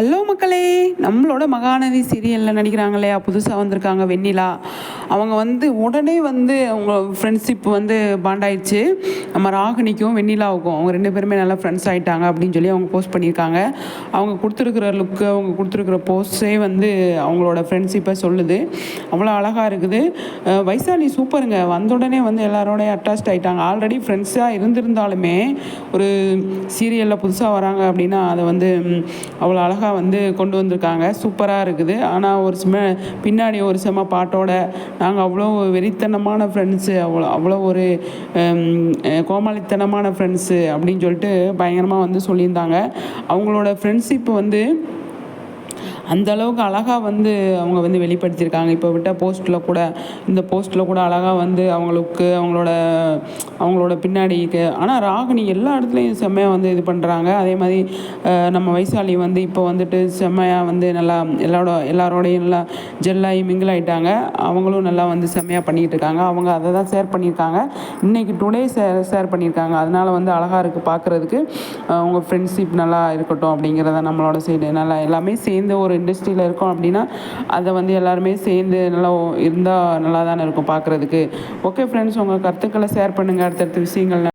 Hello மக்களே. நம்மளோட மகாநதி சீரியலில் நடிக்கிறாங்க இல்லையா புதுசாக வந்திருக்காங்க வெண்ணிலா. அவங்க வந்து உடனே வந்து அவங்க ஃப்ரெண்ட்ஷிப் வந்து பாண்டாயிடுச்சு நம்ம ராகினிக்கும் வெண்ணிலாவுக்கும் அவங்க ரெண்டு பேருமே நல்லா ஃப்ரெண்ட்ஸ் ஆகிட்டாங்க அப்படின்னு சொல்லி அவங்க போஸ்ட் பண்ணியிருக்காங்க. அவங்க கொடுத்துருக்குற லுக்கு அவங்க கொடுத்துருக்குற போஸ்டே வந்து அவங்களோட ஃப்ரெண்ட்ஷிப்பை சொல்லுது. அவ்வளோ அழகாக இருக்குது. வைசாலி சூப்பருங்க. வந்த உடனே வந்து எல்லாரோடய அட்டாச் ஆகிட்டாங்க ஆல்ரெடி ஃப்ரெண்ட்ஸாக இருந்திருந்தாலுமே ஒரு சீரியலில் புதுசாக வராங்க அப்படின்னா அதை வந்து அவ்வளோ அழகாக வந்து கொண்டு வந்திருக்காங்க. சூப்பராக இருக்குது. ஆனால் ஒரு சிம பின்னாடி ஒரு செம பாட்டோட நாங்கள் அவ்வளோ வெறித்தனமான ஃப்ரெண்ட்ஸு அவ்வளோ அவ்வளோ ஒரு கோமாளித்தனமான ஃப்ரெண்ட்ஸு அப்படின்னு சொல்லிட்டு பயங்கரமாக வந்து சொல்லியிருந்தாங்க. அவங்களோட ஃப்ரெண்ட்ஷிப் வந்து அந்த அளவுக்கு அழகாக வந்து அவங்க வந்து வெளிப்படுத்தியிருக்காங்க. இப்போ விட்ட போஸ்ட்டில் கூட இந்த போஸ்ட்டில் கூட அழகாக வந்து அவங்களுக்கு அவங்களோட அவங்களோட பின்னாடிக்கு ஆனால் ராகினி எல்லா இடத்துலையும் செம்மையாக வந்து இது பண்ணுறாங்க அதே மாதிரி நம்ம வைசாலி வந்து இப்போ வந்துட்டு செம்மையாக வந்து நல்லா எல்லாரோட எல்லாரோடையும் நல்லா ஜெல்லாகி மிங்கிள் ஆகிட்டாங்க அவங்களும் நல்லா வந்து செம்மையாக பண்ணிகிட்டு இருக்காங்க. அவங்க அதை தான் ஷேர் பண்ணியிருக்காங்க. இன்றைக்கி டுடே ஷேர் ஷேர் பண்ணியிருக்காங்க. அதனால வந்து அழகாக இருக்குது பார்க்குறதுக்கு அவங்க ஃப்ரெண்ட்ஷிப் நல்லா இருக்கட்டும் அப்படிங்கிறத நம்மளோட சைடு நல்லா எல்லாமே சேர்ந்து ஒரு இண்டஸ்ட்ரியில் இருக்கோம் அப்படின்னா அதை வந்து எல்லாருமே சேர்ந்து நல்லா இருந்தால் நல்லா தானே இருக்கும் பார்க்குறதுக்கு ஓகே ஃப்ரெண்ட்ஸ் உங்கள் கருத்துக்களை ஷேர் பண்ணுங்கள் அடுத்தடுத்த விஷயங்கள்